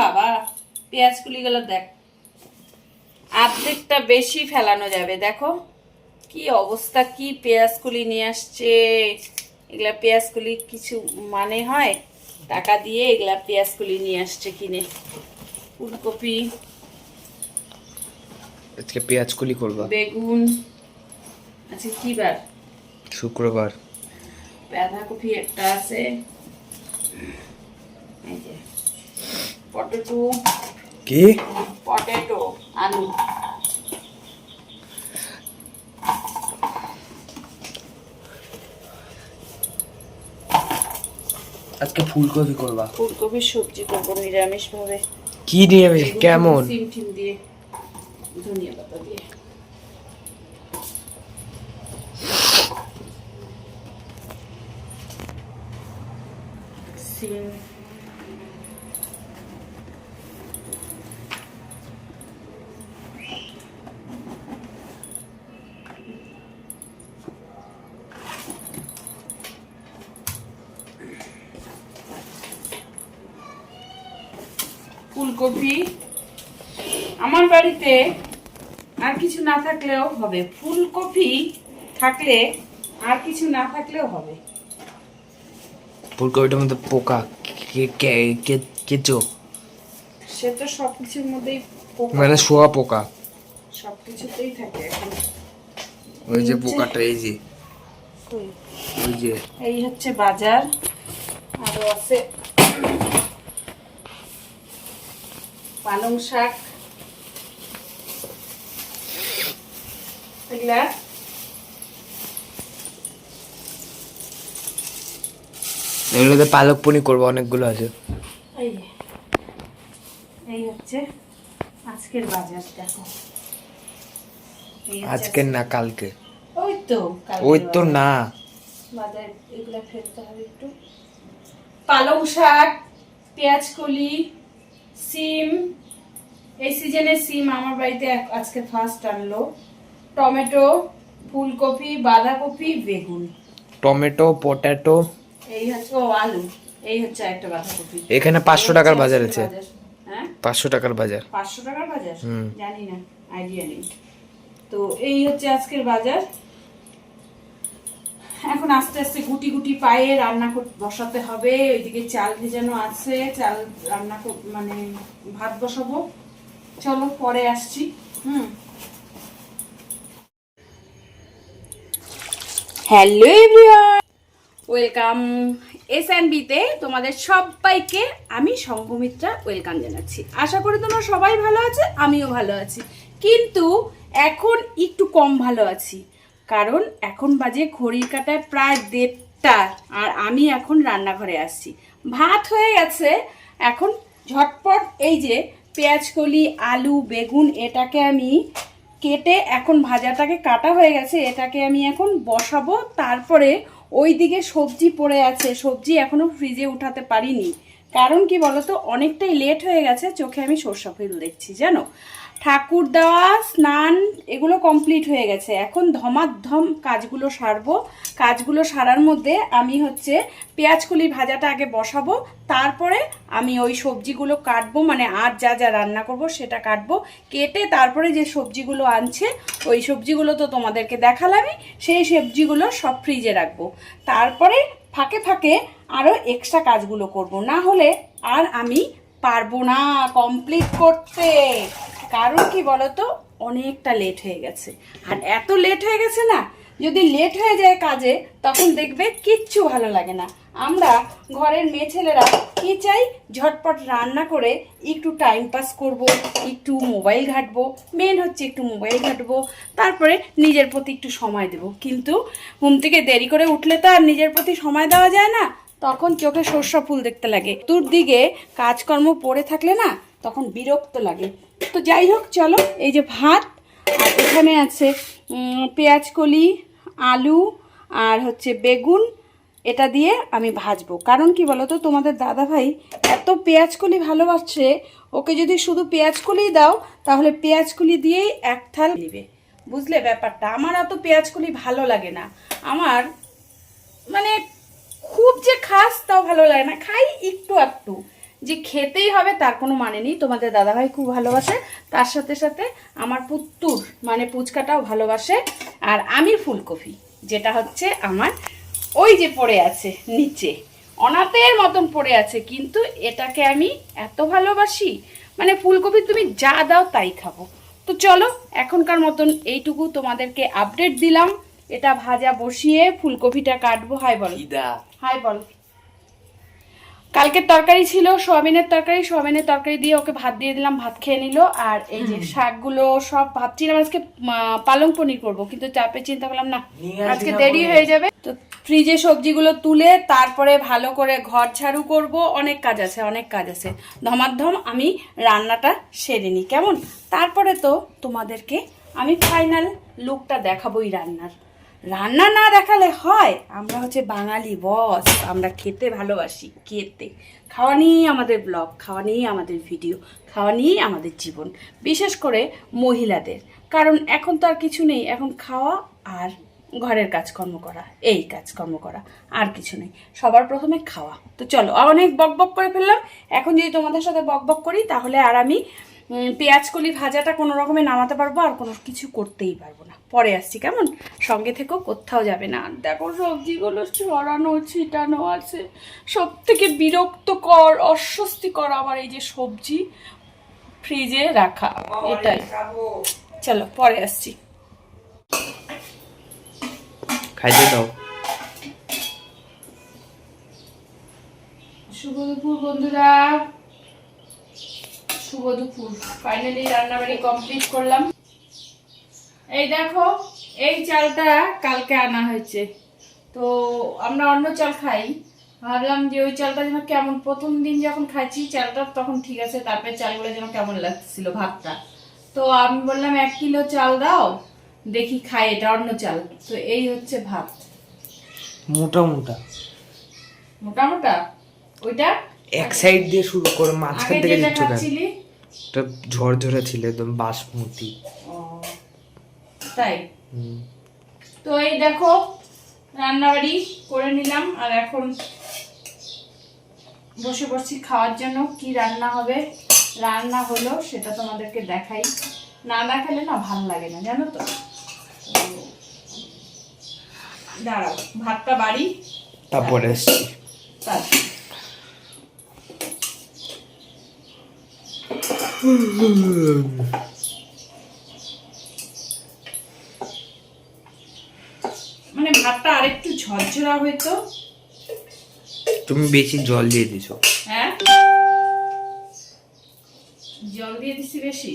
বাবা পেঁয়াজ কুলিগুলো দেখ। অর্ধেকটা বেশি ফেলানো যাবে, দেখো। কি অবস্থা, কি পেঁয়াজ কুলি নিয়ে আসছে। এগুলা পেঁয়াজ কুলি কিছু মানে হয় টাকা দিয়ে এগুলা পেঁয়াজ কুলি নিয়ে আসছে কিনে। ফুলকপি আজকে পেঁয়াজ কুলি করবা? বেগুন আচ্ছা কি বার শুক্রবার। বাঁধাকপি একটা আছে। এই যে পটেটো। কি? পটেটো আলু। আজকে ফুলকপি করবা? ফুলকপির সবজি করব নিরামিষ ভাবে কি নিয়ে কেমন? সিম টিম দিয়ে ধনিয়া পাতা দিয়ে। সিম ফুলকপি। আমার বাড়িতে আর কিছু না থাকলেও হবে। ফুলকপি থাকলে আর কিছু না থাকলেও হবে। ফুলকপিটার মধ্যে পোকা কে- কে- কে- কেঁচো? সে তো সবকিছুর মধ্যেই পোকা। মানে শোয়া পোকা। সবকিছুতেই থাকে এখন। ওই যে পোকাটা এই যে? ওই যে। এই হচ্ছে বাজার। আরও আছে। পালং শাক। এগুলা। এগুলোতে পালক পনির করব অনেকগুলো আছে। এই হচ্ছে আজকের বাজার দেখো। আজকের না কালকে। ওই তো ওই তো না। বাজার এগুলা ফেলতে হবে একটু। পালং শাক পেঁয়াজ কলি সিম এই সিজনের সিম আমার বাড়িতে আজকে ফার্স্ট আনলো। টমেটো ফুলকপি বাঁধাকপি বেগুন। Tomato potato. এই হচ্ছে ও আলু। এই হচ্ছে একটা বাঁধাকপি। এখানে পাঁচশো টাকার বাজার আছে। হ্যাঁ? পাঁচশো টাকার বাজার। পাঁচশো টাকার বাজার। জানি না আইডিয়া নেই। তো এই হচ্ছে আজকের বাজার। এখন আস্তে আস্তে গুটি গুটি পায়ে রান্না বসাতে হবে। ওইদিকে চাল ভেজানো আছে, চাল রান্না মানে ভাত বসাবো। চলো, পরে আসছি। হুম। হ্যালো ওয়েলকাম এস অ্যান্ড বিতে তোমাদের সবাইকে আমি সঙ্গমিত্রা ওয়েলকাম জানাচ্ছি। আশা করি তোমরা সবাই ভালো আছে, আমিও ভালো আছি। কিন্তু এখন একটু কম ভালো আছি। কারণ এখন বাজে ঘড়ির কাটায় প্রায় দেড়টা আর আমি এখন রান্নাঘরে আসছি। ভাত হয়ে গেছে। এখন ঝটপট এই যে পেঁয়াজ কলি আলু, বেগুন এটাকে আমি কেটে এখন ভাজাটাকে কাটা হয়ে গেছে। এটাকে আমি এখন বসাবো। তারপরে ওই দিকে সবজি পড়ে আছে। সবজি এখনও ফ্রিজে উঠাতে পারিনি। কারণ কি বলতো? অনেকটাই লেট হয়ে গেছে। চোখে আমি সর্ষা ফুল দেখছি, জানো? ঠাকুর দেওয়া, স্নান, এগুলো কমপ্লিট হয়ে গেছে। এখন ধমাধম কাজগুলো সারবো। কাজগুলো সারার মধ্যে আমি হচ্ছে পেঁয়াজকলি ভাজাটা আগে বসাবো। তারপরে আমি ওই সবজিগুলো কাটবো মানে আর যা যা রান্না করব সেটা কাটবো। কেটে তারপরে যে সবজিগুলো আনছে, ওই সবজিগুলো তো তোমাদেরকে দেখালামই। সেই সবজিগুলো সব ফ্রিজে রাখব। তারপরে ফাঁকে ফাঁকে আরও এক্সট্রা কাজগুলো করব। না হলে আর আমি পারব না কমপ্লিট করতে। কারণ কি বলতো? অনেকটা লেট হয়ে গেছে। আর এত লেট হয়ে গেছে না, যদি লেট হয়ে যায় কাজে, তখন দেখবে কিচ্ছু ভালো লাগে না। আমরা ঘরের মেয়ে ছেলেরা কি চাই? ঝটপট রান্না করে একটু টাইম পাস করব, একটু মোবাইল ঘাটবো মেন হচ্ছে একটু মোবাইল ঘাঁটবো, তারপরে নিজের প্রতি একটু সময় দেব। কিন্তু ঘুম থেকে দেরি করে উঠলে তো আর নিজের প্রতি সময় দেওয়া যায় না। তখন চোখে সর্ষা ফুল দেখতে লাগে। তোর দিকে কাজকর্ম পড়ে থাকলে না, তখন বিরক্ত লাগে। তো যাই হোক, চলো, এই যে ভাত, আর এখানে আছে পেঁয়াজ কলি, আলু, আর হচ্ছে বেগুন, এটা দিয়ে আমি ভাজবো। কারণ কি বলতো, তোমাদের দাদা ভাই এত পেঁয়াজকলি ভালোবাসছে, ওকে যদি শুধু পেঁয়াজকলি দাও, তাহলে পেঁয়াজকলি দিয়েই এক থাল নিবে বুঝলে ব্যাপারটা? আমার এত পেঁয়াজকলি ভালো লাগে না। আমার মানে খুব যে খাস, তাও ভালো লাগে না। খাই একটু একটু যে খেতেই হবে তার কোনো মানে নেই। তোমাদের দাদাভাই খুব ভালোবাসে। তার সাথে সাথে আমার পুত্তুর মানে পুচকাটাও ভালোবাসে। আর আমি ফুলকপি যেটা হচ্ছে আমার ওই যে পড়ে আছে নিচে। অনাথের মতন পড়ে আছে কিন্তু এটাকে আমি এত ভালোবাসি। মানে ফুলকপি তুমি যা দাও তাই খাব। তো চলো এখনকার মতন এইটুকু তোমাদেরকে আপডেট দিলাম। এটা ভাজা বসিয়ে ফুলকপিটা কাটবো। হাই বল। হাই বল। কালকের তরকারি ছিল সোয়াবিনের তরকারি সোয়াবিনের তরকারি দিয়ে ওকে ভাত দিয়ে দিলাম ভাত খেয়ে নিল। আর এই যে শাকগুলো সব ভাবছিলাম আজকে পালং পনির করব কিন্তু চাপে চিন্তা করলাম না আজকে দেরি হয়ে যাবে। তো ফ্রিজে সবজিগুলো তুলে তারপরে ভালো করে ঘর ঝাড়ু করব। অনেক কাজ আছে অনেক কাজ আছে। ধমাধম আমি রান্নাটা সেরে নিই কেমন? তারপরে তো তোমাদেরকে আমি ফাইনাল লুকটা দেখাবোই রান্নার। রান্না না দেখালে হয়। আমরা হচ্ছে বাঙালি বস আমরা খেতে ভালোবাসি, খেতে। খাওয়া নিয়েই আমাদের ব্লগ খাওয়া নিয়েই আমাদের ভিডিও খাওয়া নিয়েই আমাদের জীবন। বিশেষ করে মহিলাদের। কারণ এখন তো আর কিছু নেই, এখন খাওয়া আর ঘরের কাজকর্ম করা, এই কাজকর্ম করা, আর কিছু নেই। সবার প্রথমে খাওয়া। তো চলো, অনেক বক বক করে ফেললাম। এখন যদি তোমাদের সাথে বক বক করি, তাহলে আর আমি উম, পেঁয়াজ কলি ভাজাটা কোনো রকমে নামাতে পারব আর কোনো কিছু করতেই পারব না। পরে আসছি কেমন? সঙ্গে থেকেও কোথাও যাবে না। আর দেখো সবজিগুলো ছড়ানো ছিটানো আছে। সব থেকে বিরক্তকর অস্বস্তিকর আমার এই যে সবজি ফ্রিজে রাখা। এটাই। চলো পরে আসছি। খাইতে দাও। শুভ দুপুর বন্ধুরা। শুভ দুপুর। ফাইনালি রান্নাবাড়ি কমপ্লিট করলাম। এই দেখো এই চালটা কালকে আনা হয়েছে। তো আমরা অন্য চাল খাই। ভাবলাম যে ওই চালটা যেন কেমন প্রথম দিন যখন খাইছি চালটা তখন ঠিক আছে তারপরে চালগুলো যেন কেমন লাগছিল ভাতটা। তো আমি বললাম এক কিলো চাল দাও দেখি খাই এটা অন্য চাল। তো এই হচ্ছে ভাত। মোটা মোটা। মোটা মোটা? ওইটা? এক সাইড দিয়ে শুরু করে মাঝখান থেকে দিচ্ছ কেন এটা ঝরঝরে ছিল একদম বাসমতি। তাই? তো এই দেখো রান্নাবাড়ি করে নিলাম আর এখন বসে বসছি খাওয়ার জন্য। কি রান্না হবে? রান্না হলো সেটা তোমাদেরকে দেখাই। না দেখালে না ভালো লাগে না জানো তো? তো, দাঁড়াও ভাতটা বাড়ি। তারপরে এসছি তারপর। মানে ভাতটা আরেকটু ঝরঝরা হইতো। তুমি বেশি জল দিয়ে দিছো। হ্যাঁ? জল দিয়ে দিছি বেশি?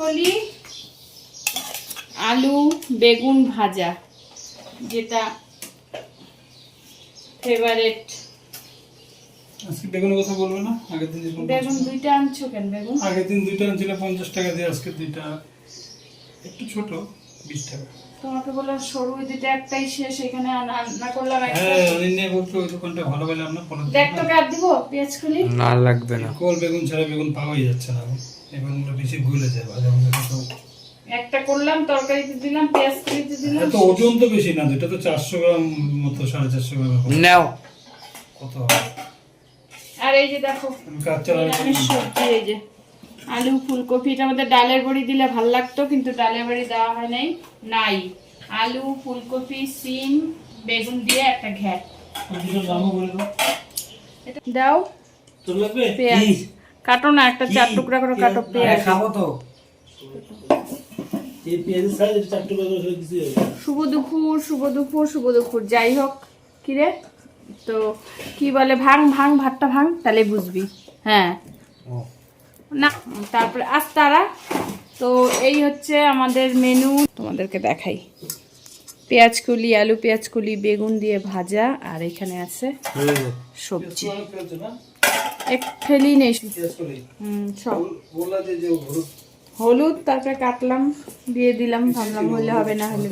কলি আলু বেগুন ভাজা যেটা ফেভারেট আজকে বেগুনের কথা বলবে না? আগের দিন বেগুন দুইটা আনছো কেন বেগুন? আগের দিন দুইটা আনছিল পঞ্চাশ টাকা দিয়ে আজকে দুইটা একটু ছোট বিশ টাকা। তোমাকে বললাম সরু দুইটা একটাই শেষ এখানে রান্না করলাম হ্যাঁ অনিন্যা বলতো ওই দোকানটা ভালো পেলাম না পনেরো দেখ তোকে আর দিব পেঁয়াজ কলি? না লাগবে না। কল বেগুন ছাড়া বেগুন পাওয়াই যাচ্ছে না। বেশি ভুলে যায় একটা করলাম তরকারিতে দিলাম পেঁয়াজ কলিতে দিলাম। ওজন তো বেশি না দুটো তো চারশো গ্রাম মতো সাড়ে চারশো গ্রাম নাও। কত আর এই যে দেখো সবজি এই আলু ফুলকপি এটা আমাদের ডালের বড়ি দিলে ভালো লাগতো কিন্তু ডালের বড়ি দেওয়া হয় নাই নাই। আলু ফুলকপি সিম বেগুন দিয়ে একটা ঘ্যাট। দাও। তোর লাগবে? পেঁয়াজ। কাটো না একটা চার টুকরা করে কাটো পেঁয়াজ। খাব তো। এই পেঁয়াজের সাইজ চার টুকরা করে ফেলে শুভ দুপুর শুভ দুপুর শুভ দুপুর। যাই হোক কিরে তো কি বলে ভাঙ ভাঙ ভাতটা ভাঙ তাহলে বুঝবি। হ্যাঁ। না তারপরে আজ তারা। তো এই হচ্ছে আমাদের মেনু। তোমাদেরকে দেখাই। পেঁয়াজ কলি আলু পেঁয়াজ কলি বেগুন দিয়ে ভাজা আর এখানে আছে সবজি। এক ফেলি নেই। হুম, সব। হলুদ তারপরে কাটলাম দিয়ে দিলাম ভাবলাম হলে হবে না হলে।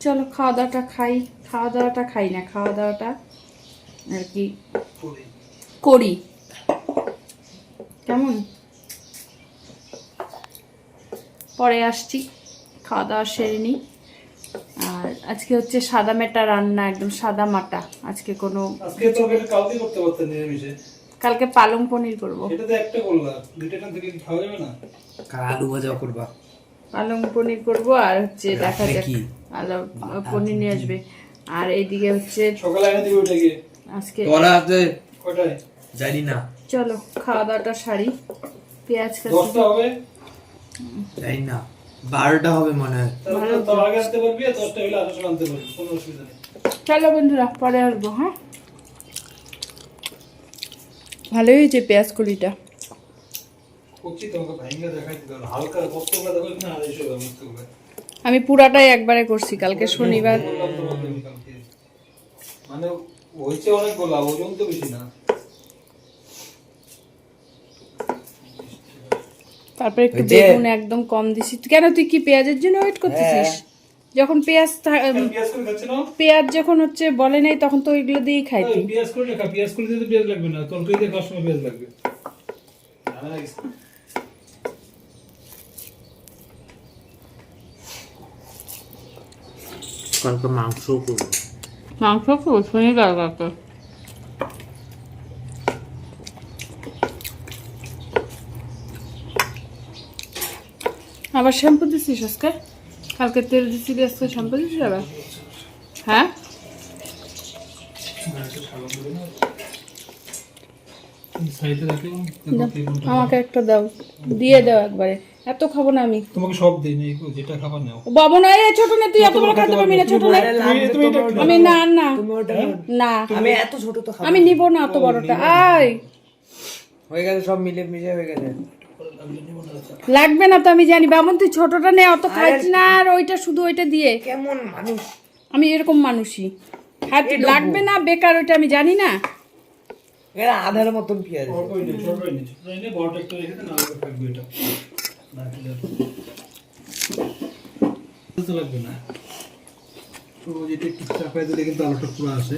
চলো খাওয়া দাওয়াটা খাই খাওয়া দাওয়াটা খাই না খাওয়া দাওয়াটা আর কি করি। করি। কেমন? পরে আসছি খাওয়া দাওয়া সেরে নিই। আর আজকে হচ্ছে সাদা মেটা রান্না একদম সাদা মাটা। আজকে কোনো আজকে তো কালকে করতে পারতেন নিরামিষে। কালকে পালং পনির করব। এটা তো একটা থেকে খাওয়া যাবে না? কার আলু ভাজা করবা। পালং পনির করব আর হচ্ছে দেখা যাক আলু পনির নিয়ে আসবে। আর এইদিকে হচ্ছে সকালে এনে দিবে ওটাকে আজকে তোরা কয়টায় জানি না। চলো খাওয়া দাওয়াটা সারি। পেঁয়াজ কাটি হবে। জানি না। বারোটা হবে মনে হয়। চলো বন্ধুরা পরে আসব হ্যাঁ? ভালোই হয়েছে পেঁয়াজ কলিটা আমি পুরাটাই একবারে করছি কালকে শনিবার। মানে হয়েছে অনেক গোলা ওজন তো বেশি না। তারপরে একটু বেগুন একদম কম দিছি। কেন তুই কি পেঁয়াজের জন্য ওয়েট করতেছিস? যখন পেঁয়াজ পেঁয়াজ যখন হচ্ছে বলে নাই তখন তো ওইগুলো দিয়েই খাই এই, পেঁয়াজ করে খা পেঁয়াজ করে দিতে পেঁয়াজ লাগবে না। তরকারি দিয়ে খাওয়ার সময় পেঁয়াজ লাগবে। কালকে মাংস করব। মাংস খুব শনিবার কালকে। আবার শ্যাম্পু দিছিস আজকে? কালকে তেল দিছিলি আজকে শ্যাম্পু দিছিস আবার? হ্যাঁ? আমাকে একটা দাও দিয়ে দাও একবারে। এত খাব না আমি। তোমাকে সব দিই নেই যেটা খাবার নাও। বাবু না এই ছোট নে তুই এত বড় খেতে পারবি না ছোট নে। আমি না না না। আমি এত ছোট তো খাব আমি নিব না অত বড়টা। আয়। হয়ে গেছে সব মিলে মিশে হয়ে গেছে। লাগবে না তো আমি জানি। বামন তুই ছোটটা নে অত খাইছ না আর ওইটা শুধু ওইটা দিয়ে। কেমন মানুষ? আমি এরকম মানুষই। হাত লাগবে না বেকার ওইটা আমি জানি না। এখানে আধার মতন পেঁয়াজ। নেই নেই নেই লাগবে না। তো যেটা একটু চাপাই দিলে কিন্তু আলোটা পুরো আসে।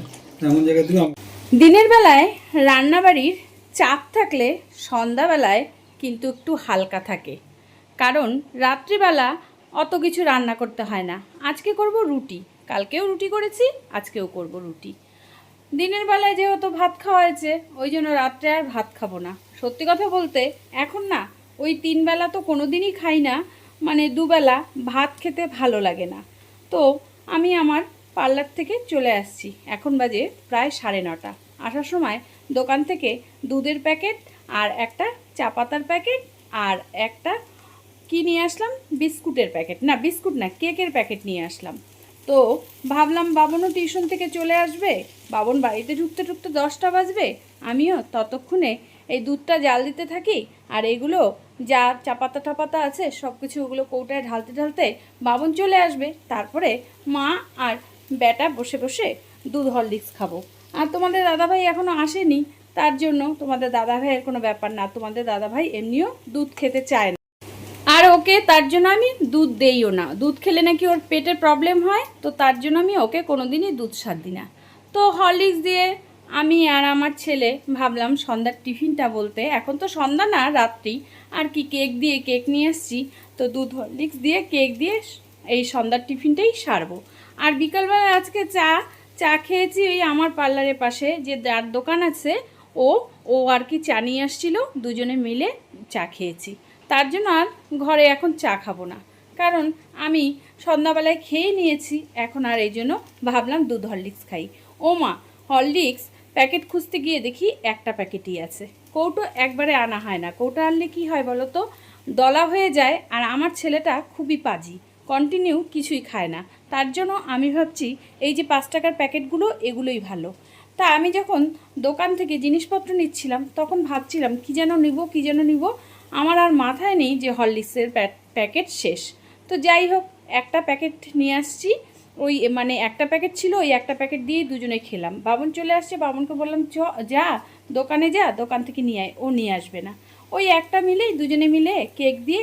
এমন জায়গায় দিলে দিনের বেলায় রান্নাবাড়ির চাপ থাকলে সন্ধ্যাবেলায় কিন্তু একটু হালকা থাকে। কারণ রাত্রিবেলা অত কিছু রান্না করতে হয় না। আজকে করব রুটি। কালকেও রুটি করেছি, আজকেও করব রুটি। দিনের বেলায় যেহেতু ভাত খাওয়া হয়েছে, ওই জন্য রাত্রে আর ভাত খাব না। সত্যি কথা বলতে, এখন না, ওই তিন বেলা তো কোনো দিনই খাই না। মানে দুবেলা ভাত খেতে ভালো লাগে না। তো আমি আমার পার্লার থেকে চলে আসছি। এখন বাজে প্রায় সাড়ে নটা। আসার সময় দোকান থেকে দুধের প্যাকেট আর একটা চা পাতার প্যাকেট আর একটা কি নিয়ে আসলাম? বিস্কুটের প্যাকেট। না, বিস্কুট না, কেকের প্যাকেট নিয়ে আসলাম। তো ভাবলাম, বাবনও টিউশন থেকে চলে আসবে। বাবন বাড়িতে ঢুকতে ঢুকতে দশটা বাজবে। আমিও ততক্ষণে এই দুধটা জাল দিতে থাকি আর এগুলো যা চাপাতা টাপাতা আছে সব কিছু ওগুলো কৌটায় ঢালতে ঢালতে বাবন চলে আসবে। তারপরে মা আর বেটা বসে বসে দুধ হরলিক্স খাব। আর তোমাদের দাদাভাই এখনও আসেনি। তার জন্য তোমাদের দাদা ভাইয়ের কোনো ব্যাপার না। তোমাদের দাদাভাই এমনিও দুধ খেতে চায় না। আর ওকে তার জন্য আমি দুধ দেইও না। দুধ খেলে নাকি ওর পেটের প্রবলেম হয়, তো তার জন্য আমি ওকে কোনোদিনই দুধ সার দিই না। তো হরলিক্স দিয়ে আমি আর আমার ছেলে ভাবলাম সন্ধ্যার টিফিনটা বলতে, এখন তো সন্ধ্যা না, রাত্রি। আর কি কেক দিয়ে কেক নিয়ে এসেছি, তো দুধ হরলিক্স দিয়ে কেক দিয়ে এই সন্ধ্যার টিফিনটাই সারবো। আর বিকালবেলা আজকে চা চা খেয়েছি ওই আমার পার্লারের পাশে, যে যার দোকান আছে ও ও আর কি চা নিয়ে আসছিল, দুজনে মিলে চা খেয়েছি। তার জন্য আর ঘরে এখন চা খাব না। কারণ আমি সন্ধ্যাবেলায় খেয়ে নিয়েছি, এখন আর এই জন্য ভাবলাম দুধ হরলিক্স খাই। ও মা, হরলিক্স প্যাকেট খুঁজতে গিয়ে দেখি একটা প্যাকেটই আছে। কৌটো একবারে আনা হয় না। কৌটো আনলে কি হয় বলো তো? দলা হয়ে যায় আর আমার ছেলেটা খুবই পাজি কন্টিনিউ কিছুই খায় না। তার জন্য আমি ভাবছি, এই যে পাঁচ টাকার প্যাকেটগুলো, এগুলোই ভালো। তা আমি যখন দোকান থেকে জিনিসপত্র নিচ্ছিলাম, তখন ভাবছিলাম, কি যেন নিব, কি যেন নিব? আমার আর মাথায় নেই যে হরলিক্সের প্যাকেট শেষ। তো যাই হোক, একটা প্যাকেট নিয়ে আসছি। ওই মানে একটা প্যাকেট ছিল, ওই একটা প্যাকেট দিয়ে দুজনে খেলাম। বাবন চলে আসছে, বাবনকে বললাম, চ, যা, দোকানে যা, দোকান থেকে নিয়ে আয়, ও নিয়ে আসবে না। ওই একটা মিলেই দুজনে মিলে কেক দিয়ে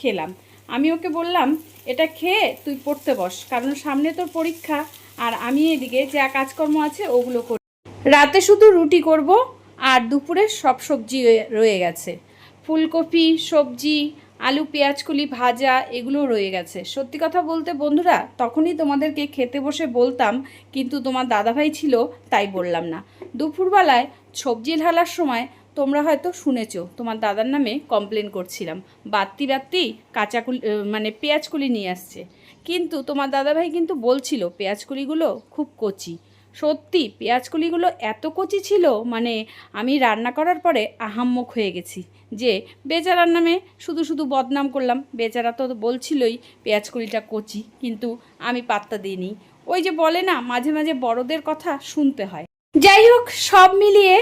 খেলাম। আমি ওকে বললাম, এটা খেয়ে তুই পড়তে বস, কারণ সামনে তোর পরীক্ষা, আর আমি এদিকে যা কাজকর্ম আছে, ওগুলো করি রাতে শুধু রুটি করব আর দুপুরে সব সবজি রয়ে- গেছে। ফুলকপি, সবজি, আলু পেঁয়াজকুলি ভাজা, এগুলো রয়ে গেছে। সত্যি কথা বলতে বন্ধুরা, তখনই তোমাদেরকে খেতে বসে বলতাম, কিন্তু তোমার দাদাভাই ছিল, তাই বললাম না। দুপুরবেলায় সবজি ঢালার সময় তোমরা হয়তো শুনেছো, তোমার দাদার নামে কমপ্লেন করছিলাম। বাত্তি বাত্তি কাঁচাকুলি মানে পেঁয়াজকুলি নিয়ে আসছে। কিন্তু তোমার দাদাভাই কিন্তু বলছিল পেঁয়াজকুলিগুলো খুব কচি। সত্যি, পেঁয়াজকলিগুলো এত কচি ছিল মানে আমি রান্না করার পরে আহাম্মক হয়ে গেছি যে, বেচারার নামে শুধু শুধু বদনাম করলাম। বেচারা তো বলছিলই পেঁয়াজকলিটা কচি, কিন্তু আমি পাত্তা দিইনি। ওই যে বলে না, মাঝে মাঝে বড়দের কথা শুনতে হয়। যাই হোক, সব মিলিয়ে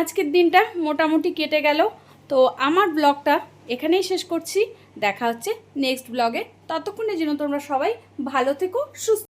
আজকের দিনটা মোটামুটি কেটে গেল। তো আমার ব্লগটা এখানেই শেষ করছি। দেখা হচ্ছে নেক্সট ব্লগে। ততক্ষণের জন্য তোমরা সবাই ভালো থেকো, সুস্থ